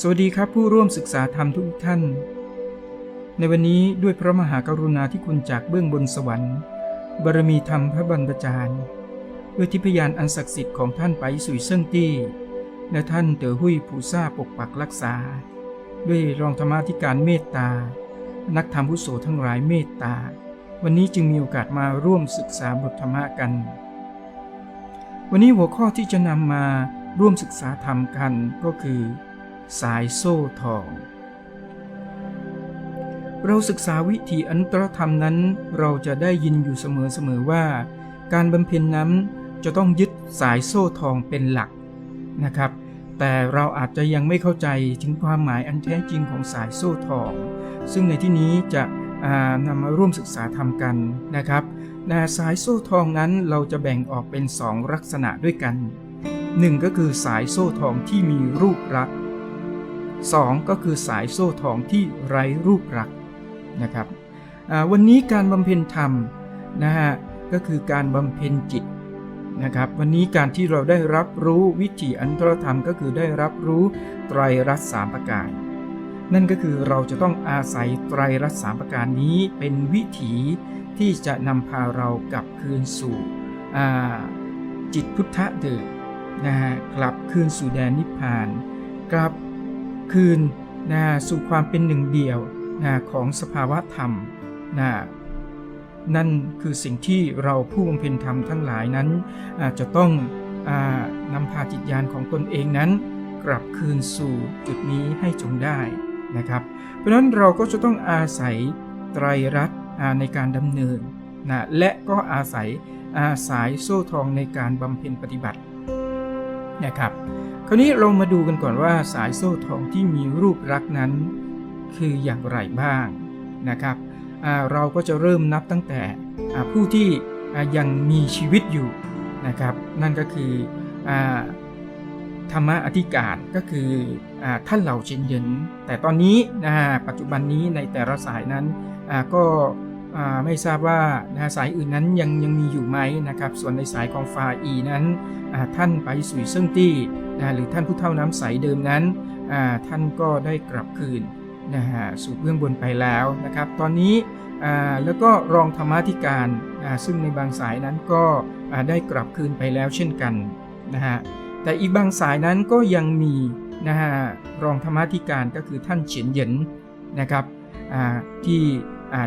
สวัสดีครับผู้ร่วมศึกษาธรรมทุกท่าน ในวันนี้ด้วยพระมหากรุณาธิคุณจากเบื้องบนสวรรค์ บารมีธรรมพระบรรพจารย์ด้วยทิพยานอันศักดิ์สิทธิ์ของท่านไปสุยเซิ่งตี้ และท่านเต๋อหุยผู้ซาปกปักรักษา ด้วยรองธรรมาธิการเมตตา นักธรรมผู้โสทั้งหลายเมตตา วันนี้จึงมีโอกาสมาร่วมศึกษาบทธรรมะกัน วันนี้หัวข้อที่จะนำมาร่วมศึกษาธรรมกันก็คือ สายโซ่ทอง เราศึกษาวิถีอันตรธรรมนั้น เราจะได้ยินอยู่เสมอๆว่า การบำเพ็ญนั้นจะต้องยึดสายโซ่ทองเป็นหลักนะครับ แต่เราอาจจะยังไม่เข้าใจถึงความหมายอันแท้จริงของสายโซ่ทอง ซึ่งในที่นี้จะนำมาร่วมศึกษาธรรมกันนะครับนะสายโซ่ทองนั้นเราจะแบ่งออกเป็นสองลักษณะด้วยกันหนึ่งก็คือสายโซ่ทองที่มีรูปลักษณ 2 ก็คือสายโซ่ทองที่ไร้รูปลักษ์นะครับวันนี้การบำเพ็ญธรรมนะฮะก็คือการบำเพ็ญจิตนะครับวันนี้การที่เราได้รับรู้วิถีอันตรธรรมก็คือได้รับรู้ไตรรัตน์สามประการ นั่นก็คือเราจะต้องอาศัยไตรรัตน์สามประการนี้เป็นวิถีที่จะนำพาเรากลับคืนสู่จิตพุทธะเดิมนะฮะกลับคืนสู่แดนนิพพานกลับ คืนนะสู่ความเป็นหนึ่งเดียวนะของสภาวะธรรมนะนั่นคือสิ่งที่เราผู้บำเพ็ญธรรมทั้งหลายนั้นอาจจะต้องอนำพาจิตญาณของตนเองนั้น กลับคืนสู่จุดนี้ให้จงได้นะครับ เพราะฉะนั้นเราก็จะต้องอาศัยไตรรัตน์ในการดำเนินนะและก็อาศัยอาสายโซ่ทองในการบำเพ็ญปฏิบัตินะครับคราวนี้เรามาดูกันก่อนว่าสายโซ่ทองที่มีรูปลักษณ์นั้น คืออย่างไรบ้างนะครับเราก็จะเริ่มนับตั้งแต่ผู้ที่ยังมีชีวิตอยู่นะครับ นั่นก็คืออธรรมะอธิการก็คืออท่านเหล่าเชนเยินแต่ตอนนี้นะฮะปัจจุบันนี้ในแต่ละสายนั้นก็ ไม่ทราบว่าสายอื่นนั้นยังยังมีอยู่ไหมนะครับ ส่วนในสายของฟาอีนั้นท่านไปสุยเซิ่งตี้นะหรือท่านผู้เท่าน้ำใสเดิมนั้นท่านก็ได้กลับคืนนะฮะสู่เบื้องบนไปแล้วนะครับ ตอนนี้แล้วก็รองธรรมาธิการซึ่งในบางสายนั้นก็ได้กลับคืนไปแล้วเช่นกันนะฮะแต่อีกบางสายนั้นก็ยังมีนะฮะรองธรรมาธิการก็คือท่านเฉียนเหยินนะครับที่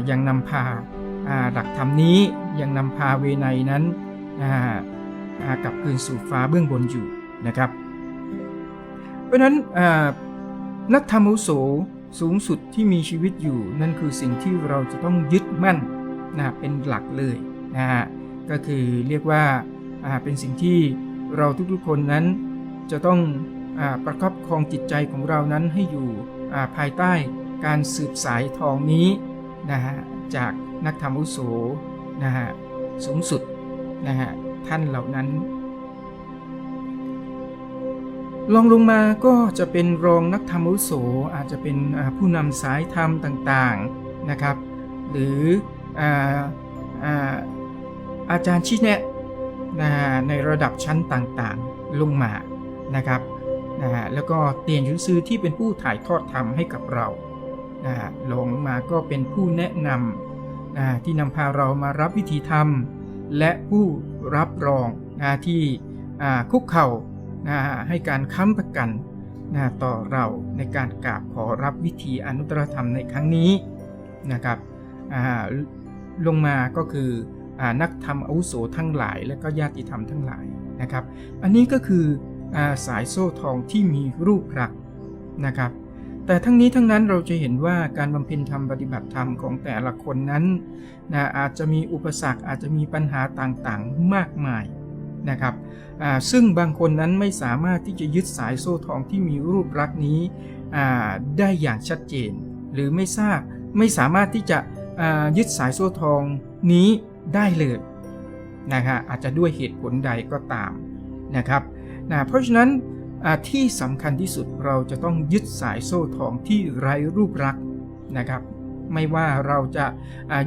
ยังนำพาาหลักธรรมนี้ยังนำพาเวไนนั้นกลับคืนสู่ฟ้าเบื้องบนอยู่นะครับ เพราะนั้นนักธรรมอุโสสูงสุดที่มีชีวิตอยู่นั่นคือสิ่งที่เราจะต้องยึดมั่นนะเป็นหลักเลยนะฮะก็คือเรียกว่าาเป็นสิ่งที่เราทุกๆคนนั้นจะต้องอประคับครองจิตใจของเรานั้นให้อยู่อ่าภายใต้การสืบสายทองนี้ นะฮะจากนักธรรมอุโสนะฮะสูงสุดนะฮะท่านเหล่านั้นลองลงมาก็จะเป็นรองนักธรรมอุโสอาจจะเป็นผู้นำสายธรรมต่างๆนะครับ หรืออาอาอาจารย์ชี้แนะนะในระดับชั้นต่างๆลงมานะครับนะฮะแล้วก็เตียนยุนซือที่เป็นผู้ถ่ายทอดธรรมให้กับเรา นะฮะลงมาก็เป็นผู้แนะนำนะที่นำพาเรามารับวิธีธรรม และผู้รับรองนะที่คุกเข่านะให้การค้ำประกันนะต่อเราในการกราบขอรับวิธีอนุตตรธรรมในครั้งนี้นะครับลงมาก็คืออนักธรรมอาวุโสทั้งหลาย และก็ญาติธรรมทั้งหลายนะครับ อันนี้ก็คืออสายโซ่ทองที่มีรูปลักษณ์นะครับ แต่ทั้งนี้ทั้งนั้นเราจะเห็นว่าการบำเพ็ญธรรมปฏิบัติธรรมของแต่ละคนนั้นนะอาจจะมีอุปสรรคอาจจะมีปัญหาต่างๆมากมายนะครับซึ่งบางคนนั้นไม่สามารถที่จะยึดสายโซ่ทองที่มีรูปลักษณ์นี้ได้อย่างชัดเจน หรือไม่ทราบไม่สามารถที่จะยึดสายโซ่ทองนี้ได้เลยนะฮะอาจจะด้วยเหตุผลใดก็ตามนะครับนะเพราะฉะนั้น ที่สำคัญที่สุดเราจะต้องยึดสายโซ่ทองที่ไร้รูปลักษ์นะครับ ไม่ว่าเราจะ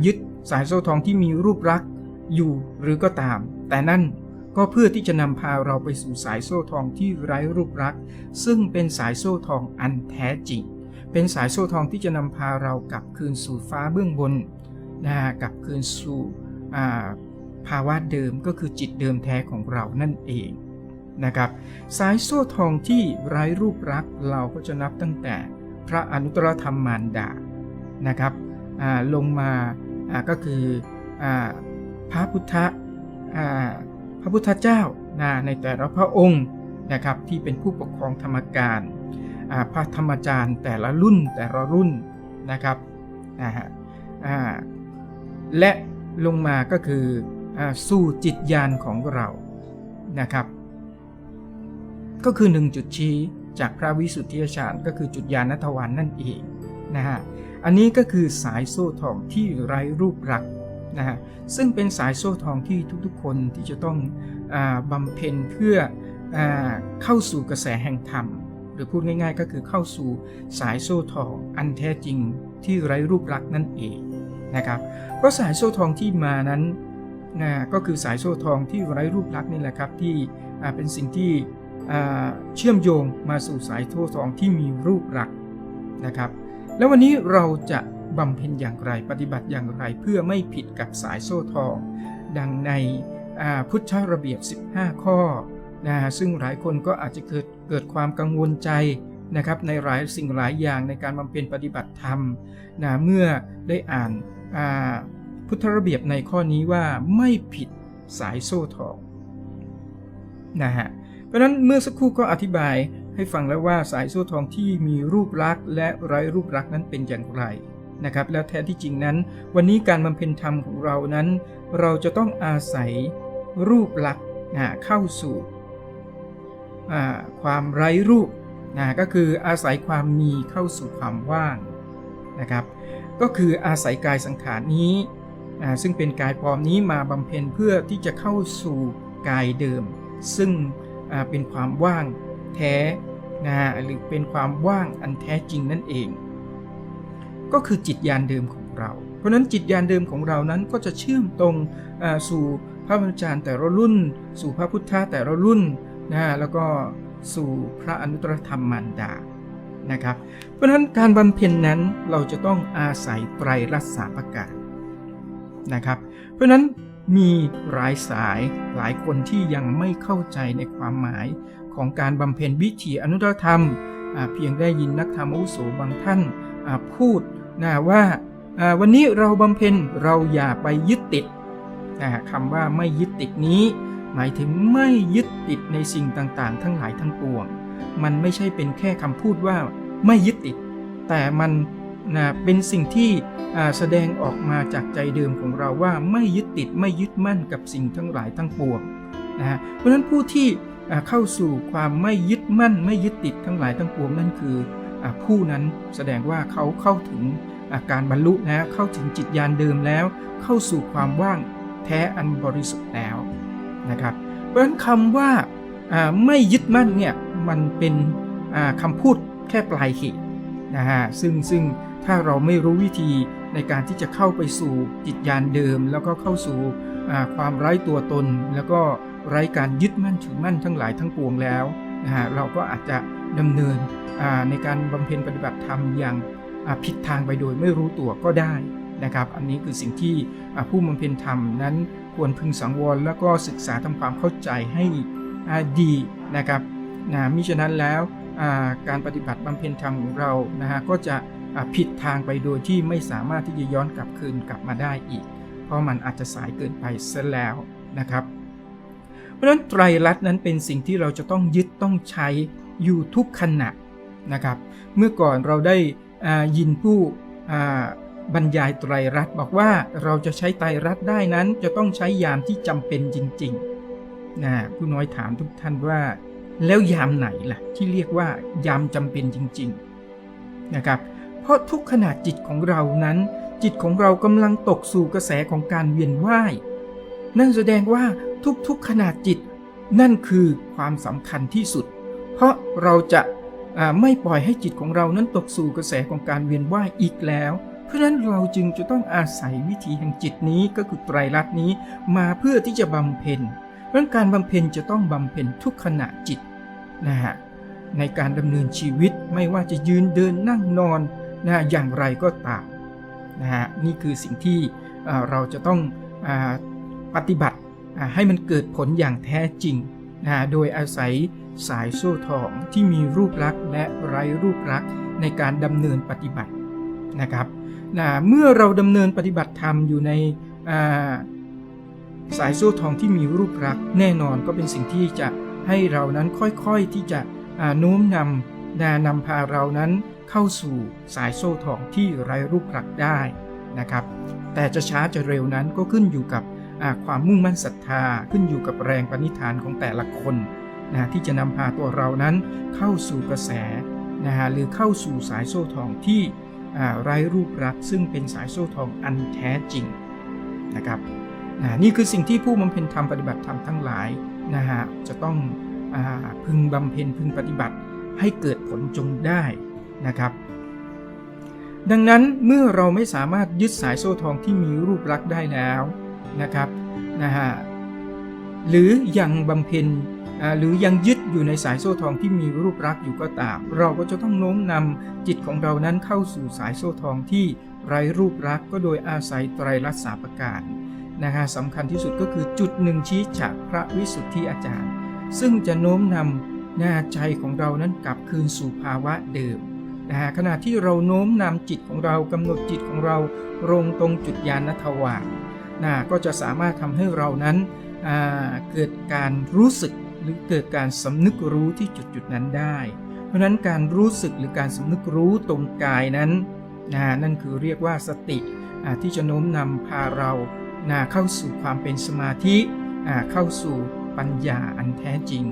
ยึดสายโซ่ทองที่มีรูปลักษ์อยู่หรือก็ตาม แต่นั่นก็เพื่อที่จะนำพาเราไปสู่สายโซ่ทองที่ไร้รูปรักษ์ซึ่งเป็นสายโซ่ทองอันแท้จริง เป็นสายโซ่ทองที่จะนำพาเรากลับคืนสู่ฟ้าเบื้องบนนะกลับคืนสู่ภาวะเดิมก็คือจิตเดิมแท้ของเรานั่นเอง นะครับ สายโซ่ทองที่ไร้รูปรักษ์เราก็จะนับตั้งแต่พระอนุตตรธรรมมารดานะครับลงมาก็คืออพระพุทธพระพุทธเจ้านะในแต่ละพระองค์นะครับที่เป็นผู้ปกครองธรรมการพระธรรมจารย์แต่ละรุ่นแต่ละรุ่นนะครับนะฮะและลงมาก็คืออสู่จิตญาณของเรานะครับ ก็คือหนึ่งจุดชี้จากพระวิสุทธิฌานก็คือจุดญาณทวารนนั่นเองนะฮะอันนี้ก็คือสายโซ่ทองที่ไร้รูปรักษนะฮะซึ่งเป็นสายโซ่ทองที่ทุกๆ คนที่จะต้องอบำเพ็ญเพื่ออเข้าสู่กระแสแห่งธรรม หรือพูดง่ายๆ ก็คือเข้าสู่สายโซ่ทองอันแท้จริงที่ไร้รูปลักษณ์นั่นเองนะครับเพราะสายโซ่ทองที่มานั้นนะก็คือสายโซ่ทองที่ไร้รูปลักษณ์นี่แหละครับที่เป็นสิ่งที่ เชื่อมโยงมาสู่สายโซ่ทองที่มีรูปลักษณ์นะครับ แล้ววันนี้เราจะบำเพ็ญอย่างไรปฏิบัติอย่างไรเพื่อไม่ผิดกับสายโซ่ทอง ดังในพุทธระเบียบ 15 ข้อนะซึ่งหลายคนก็อาจจะเกิดเกิดความกังวลใจนะครับในหลายสิ่งหลายอย่างในการบำเพ็ญปฏิบัติธรรมนะเมื่อได้อ่านาพุทธระเบียบในข้อนี้ว่าไม่ผิดสายโซ่ทองนะฮะ ราะนั้นเมื่อสักครู่ก็อธิบายให้ฟังแล้วว่าสายโซ่ทองที่มีรูปลักษณ์และไร้รูปลักษณ์นั้นเป็นอย่างไรนะครับแล้วแท้ที่จริงนั้น วันนี้การบำเพ็ญธรรมของเรานั้น เราจะต้องอาศัยรูปลักษณ์เข้าสู่ความไร้รูปนะก็คืออาศัยความมีเข้าสู่ความว่างนะครับก็คืออาศัยกายสังขารนี้ ซึ่งเป็นกายปลอมนี้มาบำเพ็ญเพื่อที่จะเข้าสู่กายเดิม ซึ่ง เป็นความว่างแท้นะหรือเป็นความว่างอันแท้จริงนั่นเอง ก็คือจิตญาณเดิมของเรา เพราะนั้นจิตญาณเดิมของเรานั้นก็จะเชื่อมตรงสู่พระบรรจารย์แต่ละรุ่น สู่พระพุทธะแต่ละรุ่นนะฮะแล้วก็สู่พระอนุตตรธรรมมารดานะครับ เพราะฉะนั้นการบำเพ็ญนั้นเราจะต้องอาศัยไตรรัตสามประการนะครับ เพราะฉะนั้น มีหลายสายหลายคนที่ยังไม่เข้าใจในความหมายของการบำเพ็ญวิถีอนุตตรธรรม เพียงได้ยินนักธรรมอุโสบางท่านพูดนะว่าอ่าวันนี้เราบำเพ็ญเราอย่าไปยึดติดนะคำว่าไม่ยึดติดนี้ หมายถึงไม่ยึดติดในสิ่งต่างๆ ทั้งหลายทั้งปวง มันไม่ใช่เป็นแค่คำพูดว่าไม่ยึดติด แต่มัน นะเป็นสิ่งที่แสดงออกมาจากใจเดิมของเราว่าไม่ยึดติดไม่ยึดมั่นกับสิ่งทั้งหลายทั้งปวงนะฮะเพราะฉะนั้นผู้ที่เข้าสู่ความไม่ยึดมั่น ไม่ยึดติดทั้งหลายทั้งปวงนั่นคืออผู้นั้นแสดงว่าเขาเข้าถึงอาการบรรลุแล้วเข้าถึงจิตญาณเดิมแล้ว เข้าสู่ความว่างแท้อันบริสุทธิ์แล้วนะครับเพราะฉะนั้นคำว่าไม่ยึดมั่นเนี่ยมันเป็นคำพูดแค่ปลายเหตุนะฮะซึ่งซึ่ง ถ้าเราไม่รู้วิธีในการที่จะเข้าไปสู่จิตญาณเดิม แล้วก็เข้าสู่ความไร้ตัวตน แล้วก็ไร้การยึดมั่นถือมั่นทั้งหลายทั้งปวงแล้วนะฮะเราก็อาจจะดำเนินในการบำเพ็ญปฏิบัติธรรมอย่างผิดทางไปโดยไม่รู้ตัวก็ได้นะครับ อันนี้คือสิ่งที่ผู้บำเพ็ญธรรมนั้นควรพึงสังวรแล้วก็ศึกษาทำความเข้าใจให้ดีนะครับนะมิฉะนั้นแล้วการปฏิบัติบำเพ็ญธรรมของเรานะฮะก็จะ ผิดทางไปโดยที่ไม่สามารถที่จะย้อนกลับคืนกลับมาได้อีก เพราะมันอาจจะสายเกินไปซะแล้วนะครับ เพราะฉะนั้นไตรลัตน์นั้นเป็นสิ่งที่เราจะต้องยึดต้องใช้อยู่ทุกขณะนะครับ เมื่อก่อนเราได้ยินผู้บรรยายไตรรัตน์บอกว่าเราจะใช้ไตรรัตน์ได้นั้นจะต้องใช้ยามที่จำเป็นจริงๆนะผู้น้อยถามทุกท่านว่า แล้วยามไหนล่ะที่เรียกว่ายามจำเป็นจริง ๆนะครับ เพราะทุกขณะจิตของเรานั้น จิตของเรากำลังตกสู่กระแสของการเวียนว่ายนั่นแสดงว่าทุกๆขนาดจิต นั่นคือความสำคัญที่สุด เพราะเราจะไม่ปล่อยให้จิตของเรานั้นตกสู่กระแสของการเวียนว่ายอีกแล้ว เพราะนั้นเราจึงจะต้องอาศัยวิธีแห่งจิตนี้ก็คือไตรลัตน์นี้มาเพื่อที่จะบำเพ็ญเพราะการบำเพ็ญจะต้องบำเพ็ญทุกขณะจิตนะฮะในการดำเนินชีวิตไม่ว่าจะยืนเดินนั่งนอน นะอย่างไรก็ตามนะฮะนี่คือสิ่งที่เราจะต้องอปฏิบัติให้มันเกิดผลอย่างแท้จริงนะโดยอาศัยสายโซ่ทองที่มีรูปลักษณ์และไร้รูปลักษณ์ในการดำเนินปฏิบัตินะครับนะเมื่อเราดำเนินปฏิบัติธรรมอยู่ในสายโซ่ทองที่มีรูปลักษณ์แน่นอนก็เป็นสิ่งที่จะให้เรานั้นค่อยๆที่จะอ่าโน้มนำนานำพาเรานั้น เข้าสู่สายโซ่ทองที่ไร้รูปลักษณ์ได้นะครับ แต่จะช้าจะเร็วนั้นก็ขึ้นอยู่กับความมุ่งมั่นศรัทธาขึ้นอยู่กับแรงปณิธานของแต่ละคนนะที่จะนำพาตัวเรานั้นเข้าสู่กระแสนะฮะหรือเข้าสู่สายโซ่ทองที่ไร้รูปลักษณ์ซึ่งเป็นสายโซ่ทองอันแท้จริงนะครับนะนี่คือสิ่งที่ผู้บำเพ็ญธรรมปฏิบัติธรรมทั้งหลายนะฮะจะต้องอพึงบำเพ็ญพึงปฏิบัติให้เกิดผลจงได้ นะครับ ดังนั้นเมื่อเราไม่สามารถยึดสายโซ่ทองที่มีรูปลักษณ์ได้แล้วนะครับนะฮะหรือยังบำเพ็ญหรือยังยึดอยู่ในสายโซ่ทองที่มีรูปลักษณ์อยู่ก็ตาม เราก็จะต้องโน้มนำจิตของเรานั้นเข้าสู่สายโซ่ทองที่ไร้รูปลักษณ์ก็โดยอาศัยไตรลักษณประการนะฮะสำคัญที่สุดก็คือจุดหนึ่งชี้ฉากพระวิสุทธิอาจารย์ ซึ่งจะโน้มนำหน้าใจของเรานั้นกลับคืนสู่ภาวะเดิม นะฮะขณะที่เราโน้มนำจิตของเรากำหนดจิตของเราลงตรงจุดยานทวารนะก็จะสามารถทำให้เรานั้นเกิดการรู้สึกหรือเกิดการสำนึกรู้ที่จุดจุดนั้นได้ เพราะนั้นการรู้สึกหรือการสำนึกรู้ตรงกายนั้นนะนั่นคือเรียกว่าสติที่จะโน้มนำพาเรานะเข้าสู่ความเป็นสมาธิเข้าสู่ปัญญาอันแท้จริง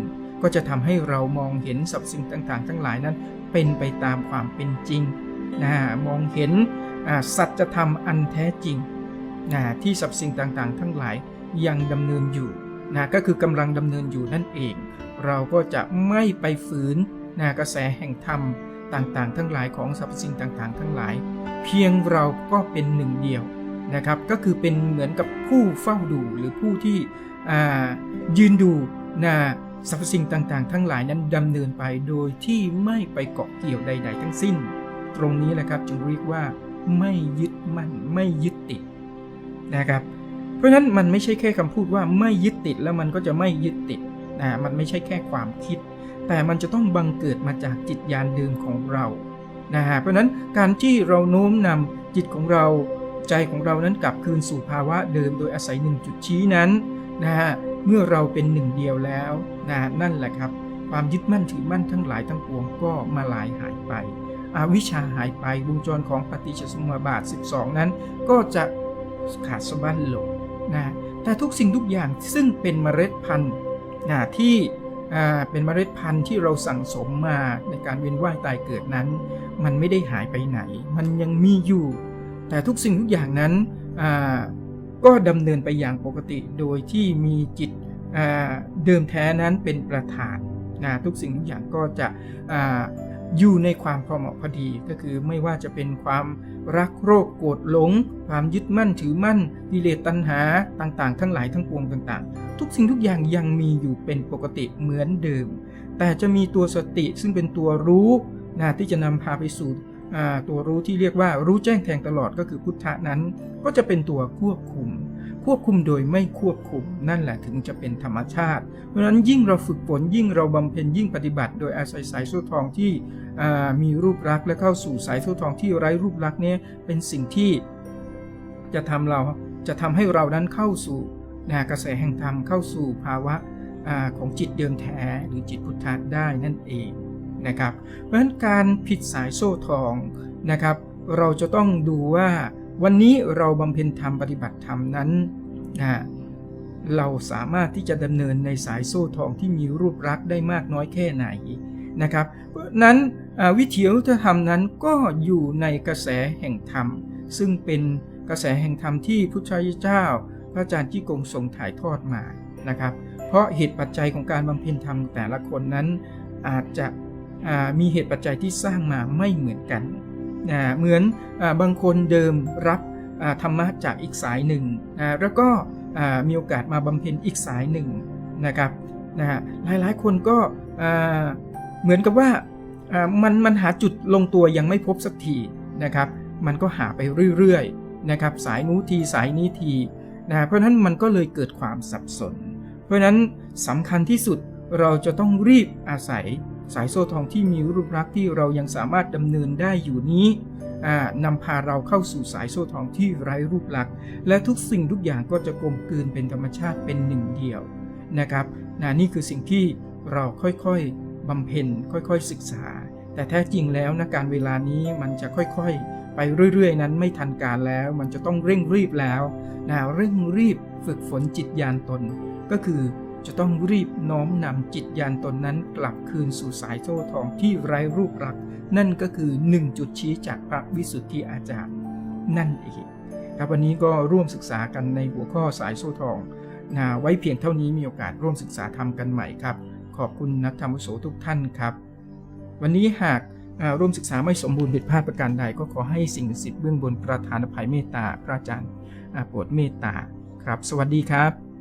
ก็จะทำให้เรามองเห็นสรรพสิ่งต่างๆ ทั้งหลายนั้น เป็นไปตามความเป็นจริงนะมองเห็นสัจธรรมอันแท้จริงนะที่สรรพสิ่งต่างๆ ทั้งหลายยังดำเนินอยู่นะก็คือกำลังดำเนินอยู่นั่นเอง เราก็จะไม่ไปฝืนนะกระแสแห่งธรรมต่างๆ ทั้งหลายของสรรพสิ่งต่างๆ ทั้งหลาย เพียงเราก็เป็นหนึ่งเดียวนะครับ ก็คือเป็นเหมือนกับผู้เฝ้าดูหรือผู้ที่ยืนดูนะ สรรพสิ่งต่างๆ ทั้งหลายนั้นดำเนินไปโดยที่ไม่ไปเกาะเกี่ยวใด ๆ ทั้งสิ้น ตรงนี้แหละครับจึงเรียกว่าไม่ยึดมั่นไม่ยึดติดนะครับ เพราะฉะนั้นมันไม่ใช่แค่คำพูดว่าไม่ยึดติดแล้วมันก็จะไม่ยึดติดนะมันไม่ใช่แค่ความคิด แต่มันจะต้องบังเกิดมาจากจิตญาณเดิมของเรานะฮะเพราะนั้นการที่เราโน้มนำจิตของเราใจของเรานั้นกลับคืนสู่ภาวะเดิมโดยอาศัยหนึ่งจุดชี้นั้นนะฮะ เมื่อเราเป็นหนึ่งเดียวแล้วนะนั่นแหละครับ ความยึดมั่นถือมั่นทั้งหลายทั้งปวงก็มาลายหายไปอวิชชาหายไปวงจรของปฏิจจสมุปบาท 12 นั้น ก็จะขาดสะบั้นลงนะแต่ทุกสิ่งทุกอย่างซึ่งเป็นเมล็ดพันธุ์นะที่เป็นเมล็ดพันธุ์ที่เราสั่งสมมาในการเวียนว่ายตายเกิดนั้น มันไม่ได้หายไปไหน มันยังมีอยู่ แต่ทุกสิ่งทุกอย่างนั้นอ่า ก็ดำเนินไปอย่างปกติโดยที่มีจิตเดิมแท้นั้นเป็นประธานนะทุกสิ่งทุกอย่างก็จะออยู่ในความพอเหมาะพอดีก็คือไม่ว่าจะเป็นความรักโรคโกรธหลง ความยึดมั่นถือมั่นกิเลสตัณหาต่างๆ ทั้งหลายทั้งปวงต่างๆ ทุกสิ่งทุกอย่างยังมีอยู่เป็นปกติเหมือนเดิม แต่จะมีตัวสติซึ่งเป็นตัวรู้นะที่จะนำพาไปสู่ ตัวรู้ที่เรียกว่ารู้แจ้งแทงตลอดก็คือพุทธะนั้น ก็จะเป็นตัวควบคุม ควบคุมโดยไม่ควบคุมนั่นแหละถึงจะเป็นธรรมชาติ เพราะฉะนั้นยิ่งเราฝึกฝนยิ่งเราบำเพ็ญยิ่งปฏิบัติ โดยอาศัยสายโซ่ทองที่มีรูปลักษณ์และเข้าสู่สายโซ่ทองที่ไร้รูปลักษณ์นี้เป็นสิ่งที่จะทำเราจะทำให้เรานั้นเข้าสู่กระแสแห่งธรรมเข้าสู่ภาวะของจิตเดิมแท้หรือจิตพุทธะได้นั่นเอง นะครับ เพราะฉะนั้นการผิดสายโซ่ทองนะครับ เราจะต้องดูว่าวันนี้เราบำเพ็ญธรรมปฏิบัติธรรมนั้นนะเราสามารถที่จะดำเนินในสายโซ่ทองที่มีรูปลักษณ์ได้มากน้อยแค่ไหนนะครับ เพราะนั้นวิถีวัฒนธรรมนั้นก็อยู่ในกระแสแห่งธรรม ซึ่งเป็นกระแสแห่งธรรมที่พุทธเจ้า พระอาจารย์ที่กงทรงถ่ายทอดมานะครับ เพราะเหตุปัจจัยของการบำเพ็ญธรรมแต่ละคนนั้นอาจจะ มีเหตุปัจจัยที่สร้างมาไม่เหมือนกัน เหมือนบางคนเดิมรับธรรมะจากอีกสายหนึ่ง แล้วก็มีโอกาสมาบำเพ็ญอีกสายหนึ่งนะครับนะฮะหลายๆคนก็เหมือนกับว่ามันมันหาจุดลงตัวยังไม่พบสักทีนะครับ มันก็หาไปเรื่อยๆนะครับสายนู้ทีสายนี้ทีนะเพราะนั้นมันก็เลยเกิดความสับสน เพราะนั้นสำคัญที่สุดเราจะต้องรีบอาศัย สายโซ่ทองที่มีรูปลักษณ์ที่เรายังสามารถดำเนินได้อยู่นี้อ่านำพาเราเข้าสู่สายโซ่ทองที่ไร้รูปลักษณ์และทุกสิ่งทุกอย่างก็จะกลมกลืนเป็นธรรมชาติเป็นหนึ่งเดียวนะครับนะนี่คือสิ่งที่เราค่อยๆบำเพ็ญค่อยๆศึกษา แต่แท้จริงแล้วนะการเวลานี้มันจะค่อยๆ ไปเรื่อยๆ นั้นไม่ทันการแล้ว มันจะต้องเร่งรีบแล้วนะเร่งรีบฝึกฝนจิตญาณตน ก็คือ จะต้องรีบน้อมนำจิตญาณตนนั้นกลับคืนสู่สายโซ่ทองที่ไร้รูปลักษณ์นั่นก็คือหนึ่งจุดชี้จากพระวิสุทธิอาจารย์ นั่นเองครับวันนี้ก็ร่วมศึกษากันในหัวข้อสายโซ่ทองนะไว้เพียงเท่านี้มีโอกาสร่วมศึกษาทำกันใหม่ครับ ขอบคุณนักธรรมโสทุกท่านครับ วันนี้หากร่วมศึกษาไม่สมบูรณ์ผิดพลาดประการใดก็ขอให้สิ่งศักดิ์สิทธิ์เบื้องบนประธานอภัยเมตตาพระอาจารย์โปรดเมตตาครับ สวัสดีครับ